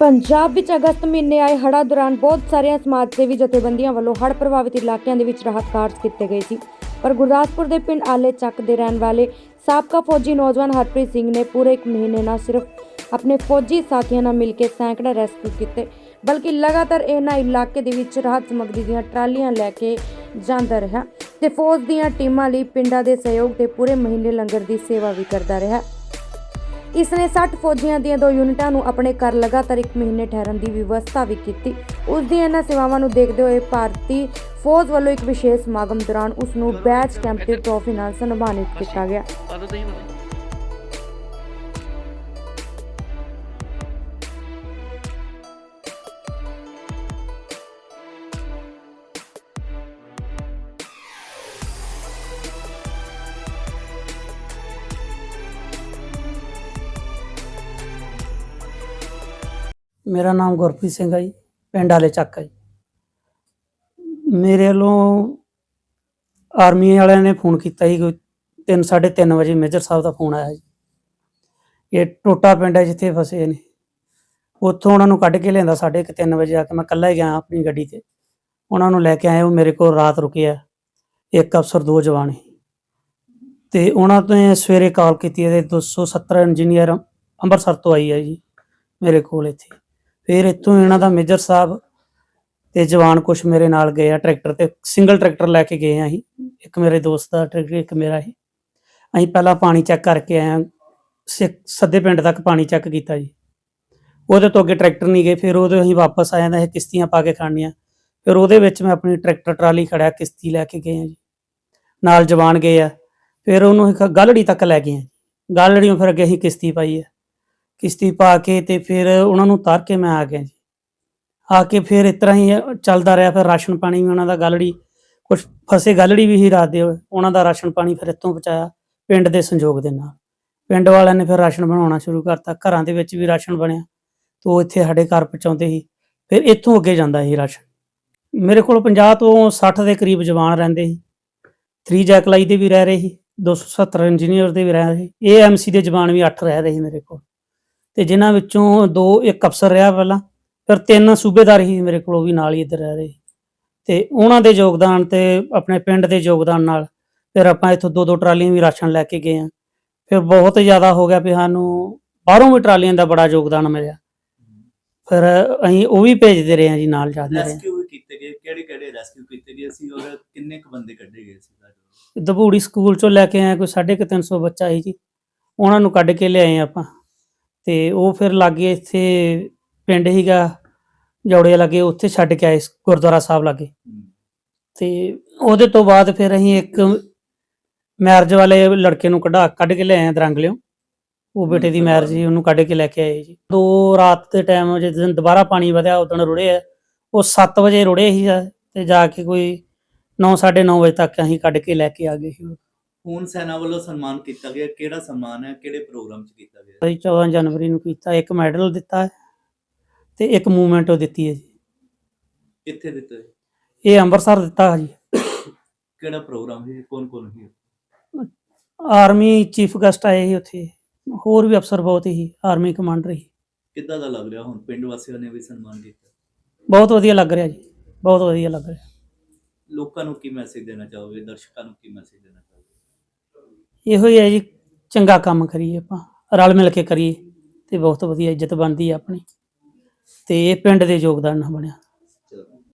ਪੰਜਾਬ ਵਿੱਚ ਅਗਸਤ ਮਹੀਨੇ ਆਏ ਹੜ੍ਹਾਂ ਦੌਰਾਨ ਬਹੁਤ ਸਾਰੀਆਂ ਸਮਾਜ ਸੇਵੀ ਜਥੇਬੰਦੀਆਂ ਵੱਲੋਂ ਹੜ੍ਹ ਪ੍ਰਭਾਵਿਤ ਇਲਾਕਿਆਂ ਦੇ ਵਿੱਚ ਰਾਹਤ ਕਾਰਜ ਕੀਤੇ ਗਏ ਸੀ। ਪਰ ਗੁਰਦਾਸਪੁਰ ਦੇ ਪਿੰਡ ਆਲੇ ਚੱਕ ਦੇ ਰਹਿਣ ਵਾਲੇ ਸਾਬਕਾ ਫੌਜੀ ਨੌਜਵਾਨ ਹਰਪ੍ਰੀਤ ਸਿੰਘ ਨੇ ਪੂਰੇ ਇੱਕ ਮਹੀਨੇ ਨਾ ਸਿਰਫ ਆਪਣੇ ਫੌਜੀ ਸਾਥੀਆਂ ਨਾਲ ਮਿਲ ਕੇ ਸੈਂਕੜੇ ਰੈਸਕਿਊ ਕੀਤੇ, ਬਲਕਿ ਲਗਾਤਾਰ ਇਹਨਾਂ ਇਲਾਕੇ ਦੇ ਵਿੱਚ ਰਾਹਤ ਸਮੱਗਰੀ ਦੀਆਂ ਟਰਾਲੀਆਂ ਲੈ ਕੇ ਜਾਂਦਾ ਰਿਹਾ ਤੇ ਫੌਜ ਦੀਆਂ ਟੀਮਾਂ ਲਈ ਪਿੰਡਾਂ ਦੇ ਸਹਿਯੋਗ ਤੇ ਪੂਰੇ ਮਹੀਨੇ ਲੰਗਰ ਦੀ ਸੇਵਾ ਵੀ ਕਰਦਾ ਰਿਹਾ। ਇਸ ਨੇ 60 ਫੌਜੀਆਂ ਦੀਆਂ ਦੋ ਯੂਨਿਟਾਂ ਨੂੰ ਆਪਣੇ ਘਰ ਲਗਾਤਾਰ ਇੱਕ ਮਹੀਨੇ ਠਹਿਰਨ ਦੀ ਵਿਵਸਥਾ ਵੀ ਕੀਤੀ ਉਸ ਦੀਆਂ ਇਹਨਾਂ ਸੇਵਾਵਾਂ ਨੂੰ ਦੇਖਦੇ ਹੋਏ ਭਾਰਤੀ ਫੌਜ ਵੱਲੋਂ ਇੱਕ ਵਿਸ਼ੇਸ਼ ਸਮਾਗਮ ਦੌਰਾਨ ਉਸ ਨੂੰ ਬੈਚ ਕੈਂਪ ਤੇ ਟਰੋਫੀ ਨਾਲ ਸਨਮਾਨਿਤ ਕੀਤਾ ਗਿਆ ਮੇਰਾ ਨਾਮ ਗੁਰਪ੍ਰੀਤ ਸਿੰਘ ਹੈ ਜੀ, ਪਿੰਡ ਵਾਲੇ ਚੱਕ ਹੈ ਜੀ। ਮੇਰੇ ਵੱਲੋਂ ਆਰਮੀ ਵਾਲਿਆਂ ਨੇ ਫੋਨ ਕੀਤਾ ਜੀ ਕੋਈ 3 3:30 ਵਜੇ ਮੇਜਰ ਸਾਹਿਬ ਦਾ ਫੋਨ ਆਇਆ ਜੀ। ਇਹ ਟੋਟਾ ਪਿੰਡ ਹੈ ਜਿੱਥੇ ਫਸੇ ਨੇ। ਉੱਥੋਂ ਉਹਨਾਂ ਨੂੰ ਕੱਢ ਕੇ ਲਿਆਂਦਾ ਸਾਢੇ ਕੁ ਤਿੰਨ ਵਜੇ ਆ ਕੇ ਮੈਂ ਇਕੱਲਾ ਹੀ ਗਿਆ ਆਪਣੀ ਗੱਡੀ ਤੇ। ਉਹਨਾਂ ਨੂੰ ਲੈ ਕੇ ਆਏ ਉਹ ਮੇਰੇ ਕੋਲ ਰਾਤ ਰੁਕਿਆ ਇੱਕ ਅਫਸਰ, ਦੋ ਜਵਾਨ ਸੀ। ਤੇ ਉਹਨਾਂ ਤੋਂ ਸਵੇਰੇ ਕਾਲ ਕੀਤੀ, ਇਹਦੇ 270 ਇੰਜੀਨੀਅਰ ਅੰਮ੍ਰਿਤਸਰ ਤੋਂ ਆਈ ਹੈ ਜੀ, ਮੇਰੇ ਕੋਲ ਇੱਥੇ। ਫਿਰ ਇੱਥੋਂ ਇਹਨਾਂ ਦਾ ਮੇਜਰ ਸਾਹਿਬ ਤੇ ਜਵਾਨ ਕੁਛ ਮੇਰੇ ਨਾਲ ਗਏ ਆ, ਟਰੈਕਟਰ ਤੇ ਸਿੰਗਲ ਟਰੈਕਟਰ ਲੈ ਕੇ ਗਏ ਆ ਅਸੀਂ। ਇੱਕ ਮੇਰੇ ਦੋਸਤ ਦਾ ਟਰੈਕਟਰ, ਇੱਕ ਮੇਰਾ ਸੀ। ਅਸੀਂ ਪਹਿਲਾਂ ਪਾਣੀ ਚੈੱਕ ਕਰਕੇ ਆਏ ਆ ਸੱਦੇ ਪਿੰਡ ਤੱਕ ਪਾਣੀ ਚੈੱਕ ਕੀਤਾ ਜੀ। ਉਹਦੇ ਤੋਂ ਅੱਗੇ ਟਰੈਕਟਰ ਨਹੀਂ ਗਏ, ਫਿਰ ਉਹਦੇ ਅਸੀਂ ਵਾਪਸ ਆ ਤਾਂ ਇਹ ਕਿਸ਼ਤੀਆਂ ਪਾ ਕੇ ਖਾਣੀਆਂ ਫਿਰ ਉਹਦੇ ਵਿੱਚ ਮੈਂ ਆਪਣੀ ਟਰੈਕਟਰ, ਟਰਾਲੀ ਖੜਿਆ ਕਿਸ਼ਤੀ ਲੈ ਕੇ ਗਏ ਆ ਜੀ। ਨਾਲ ਜਵਾਨ ਗਏ ਆ। ਫਿਰ ਉਹਨੂੰ ਇੱਕ ਗਾਲੜੀ ਤੱਕ ਲੈ ਗਏ ਆ ਗਾਲੜੀਆਂ ਫਿਰ ਅੱਗੇ ਅਸੀਂ ਕਿਸ਼ਤੀ ਪਾਈ ਆ। ਕਿਸ਼ਤੀ ਪਾ ਕੇ ਤੇ ਫਿਰ ਉਹਨਾਂ ਨੂੰ ਤਾਰ ਕੇ ਮੈਂ ਆ ਗਿਆ ਜੀ। ਆ ਕੇ ਫਿਰ ਇਸ ਤਰ੍ਹਾਂ ਹੀ ਚੱਲਦਾ ਰਿਹਾ, ਫਿਰ ਰਾਸ਼ਨ ਪਾਣੀ ਵੀ ਉਹਨਾਂ ਦਾ ਗਾਲੜੀ ਕੁਝ ਫਸੇ ਗਾਲੜੀ ਵੀ ਹੀ ਰਾਤ ਦੇ, ਉਹਨਾਂ ਦਾ ਰਾਸ਼ਨ ਪਾਣੀ ਫਿਰ ਇੱਥੋਂ ਪਹੁੰਚਾਇਆ ਪਿੰਡ ਦੇ ਸੰਯੋਗ ਦੇ ਨਾਲ। ਪਿੰਡ ਵਾਲਿਆਂ ਨੇ ਫਿਰ ਰਾਸ਼ਨ ਬਣਾਉਣਾ ਸ਼ੁਰੂ ਕਰਤਾ, ਘਰਾਂ ਦੇ ਵਿੱਚ ਵੀ ਰਾਸ਼ਨ ਬਣਿਆ, ਤੇ ਉਹ ਇੱਥੇ ਸਾਡੇ ਘਰ ਪਹੁੰਚਾਉਂਦੇ ਸੀ, ਫਿਰ ਇੱਥੋਂ ਅੱਗੇ ਜਾਂਦਾ ਸੀ ਰਾਸ਼ਨ। ਮੇਰੇ ਕੋਲ 50 ਤੋਂ 60 ਦੇ ਕਰੀਬ ਜਵਾਨ ਰਹਿੰਦੇ ਸੀ। 3 ਜੈਕਲਾਈ ਦੇ ਵੀ ਰਹਿ ਰਹੇ ਸੀ 270 ਇੰਜੀਨੀਅਰ ਦੇ ਵੀ ਰਹਿ ਰਹੇ ਸੀ ਏਐਮਸੀ ਦੇ ਜਵਾਨ ਵੀ 8 ਰਹਿ ਰਹੇ ਸੀ ਮੇਰੇ ਕੋਲ। ਤੇ ਜਿਨ੍ਹਾਂ ਵਿੱਚੋਂ ਦੋ ਇੱਕ ਅਫਸਰ ਰਿਹਾ ਪਹਿਲਾਂ ਫਿਰ ਤਿੰਨ ਸੂਬੇਦਾਰ ਹੀ ਮੇਰੇ ਕੋਲ ਉਹ ਵੀ ਨਾਲ ਹੀ ਇੱਧਰ ਰਹਿ ਰਹੇ। ਤੇ ਉਹਨਾਂ ਦੇ ਯੋਗਦਾਨ ਤੇ ਆਪਣੇ ਪਿੰਡ ਦੇ ਯੋਗਦਾਨ ਨਾਲ ਫਿਰ ਆਪਾਂ ਇੱਥੋਂ ਦੋ ਦੋ ਟਰਾਲੀਆਂ ਵੀ ਰਾਸ਼ਨ ਲੈ ਕੇ ਗਏ ਆ ਫਿਰ ਬਹੁਤ ਜ਼ਿਆਦਾ ਹੋ ਗਿਆ ਵੀ ਸਾਨੂੰ ਬਾਹਰੋਂ ਵੀ ਟਰਾਲੀਆਂ ਦਾ ਬੜਾ ਯੋਗਦਾਨ ਮਿਲਿਆ। ਫਿਰ ਅਸੀਂ ਉਹ ਵੀ ਭੇਜਦੇ ਰਹੇ ਆ ਜੀ ਨਾਲ ਜਾਂਦੇ ਰਹੇ ਰੈਸਕਿਊ ਵੀ ਕੀਤੇ ਗਏ ਕਿਹੜੇ ਕਿਹੜੇ ਰੈਸਕਿਊ ਕੀਤੇ ਗਏ? ਸੀ ਔਰ ਕਿੰਨੇ ਕੁ ਬੰਦੇ ਕੱਢੇ ਗਏ ਸੀ? ਸਾਡੇ ਦਬੂੜੀ ਸਕੂਲ ਚੋਂ ਲੈ ਕੇ ਆਏ ਕੋਈ 350 ਬੱਚਾ ਸੀ ਜੀ। ਉਹਨਾਂ ਨੂੰ ਕੱਢ ਕੇ ਲਿਆਏ ਆਪਾਂ। ਤੇ ਉਹ ਫਿਰ ਲਾਗੇ ਇੱਥੇ ਪਿੰਡ ਹੀਗਾ ਜੌੜੇ ਲਾਗੇ ਉੱਥੇ ਛੱਡ ਕੇ ਆਏ ਗੁਰਦੁਆਰਾ ਸਾਹਿਬ ਲਾਗੇ। ਤੇ ਉਹਦੇ ਤੋਂ ਬਾਅਦ ਫਿਰ ਅਸੀਂ ਇੱਕ ਮੈਰਿਜ ਵਾਲੇ ਲੜਕੇ ਨੂੰ ਕਢਾ ਕੱਢ ਕੇ ਲਿਆਏ ਦਰੰਗਲਿਓ। ਉਹ ਬੇਟੇ ਦੀ ਮੈਰਿਜ ਸੀ ਉਹਨੂੰ ਕੱਢ ਕੇ ਲੈ ਕੇ ਆਏ ਜੀ। ਦੋ ਰਾਤ ਦੇ ਟਾਈਮ ਜਿਸ ਦਿਨ ਦੁਬਾਰਾ ਪਾਣੀ ਵਧਿਆ ਉਦੋਂ ਰੁੜੇ ਆ। ਉਹ 7 ਵਜੇ ਰੁੜੇ ਸੀ ਤੇ ਜਾ ਕੇ ਕੋਈ 9:30 ਵਜੇ ਤੱਕ ਅਸੀਂ ਕੱਢ ਕੇ ਲੈ ਕੇ ਆ ਗਏ ਸੀ। ਖੂਨ ਸੈਨਾ ਵੱਲੋਂ ਸਨਮਾਨ ਕੀਤਾ ਗਿਆ ਕਿਹੜਾ ਸਨਮਾਨ ਹੈ ਕਿਹੜੇ ਪ੍ਰੋਗਰਾਮ 'ਚ ਕੀਤਾ ਗਿਆ? ਅਸੀਂ 14 ਜਨਵਰੀ ਨੂੰ ਕੀਤਾ ਇੱਕ ਮੈਡਲ ਦਿੱਤਾ ਹੈ ਤੇ ਇੱਕ ਮੂਵਮੈਂਟ ਦਿੱਤੀ ਹੈ ਜੀ। ਕਿੱਥੇ ਦਿੱਤੇ ਇਹ ਅੰਮ੍ਰਿਤਸਰ ਦਿੱਤਾ ਜੀ। ਕਿਹੜਾ ਪ੍ਰੋਗਰਾਮ ਸੀ ਕੌਣ ਕੌਣ ਸੀ? ਆਰਮੀ ਚੀਫ ਗੈਸਟ ਆਏ ਸੀ ਉੱਥੇ ਹੋਰ ਵੀ ਅਫਸਰ ਬਹੁਤ ਹੀ ਆਰਮੀ ਕਮਾਂਡਰ ਹੀ ਕਿੱਦਾਂ ਦਾ ਲੱਗ ਰਿਹਾ ਹੁਣ? ਪਿੰਡ ਵਾਸੀਆਂ ਨੇ ਵੀ ਸਨਮਾਨ ਕੀਤਾ? ਬਹੁਤ ਵਧੀਆ ਲੱਗ ਰਿਹਾ ਜੀ ਬਹੁਤ ਵਧੀਆ ਲੱਗ ਰਿਹਾ। ਲੋਕਾਂ ਨੂੰ ਕੀ ਮੈਸੇਜ ਦੇਣਾ ਚਾਹੋਗੇ ਦਰਸ਼ਕਾਂ ਨੂੰ ਕੀ ਮੈਸੇਜ ਦੇਣਾ ਇਹੋ ਹੀ ਹੈ ਜੀ, ਚੰਗਾ ਕੰਮ ਕਰੀਏ ਆਪਾਂ, ਰਲ ਮਿਲ ਕੇ ਕਰੀਏ ਤੇ ਬਹੁਤ ਵਧੀਆ ਇੱਜ਼ਤ ਬਣਦੀ ਹੈ ਆਪਣੀ ਤੇ ਇਹ ਪਿੰਡ ਦੇ ਯੋਗਦਾਨ ਨਾਲ ਬਣਿਆ।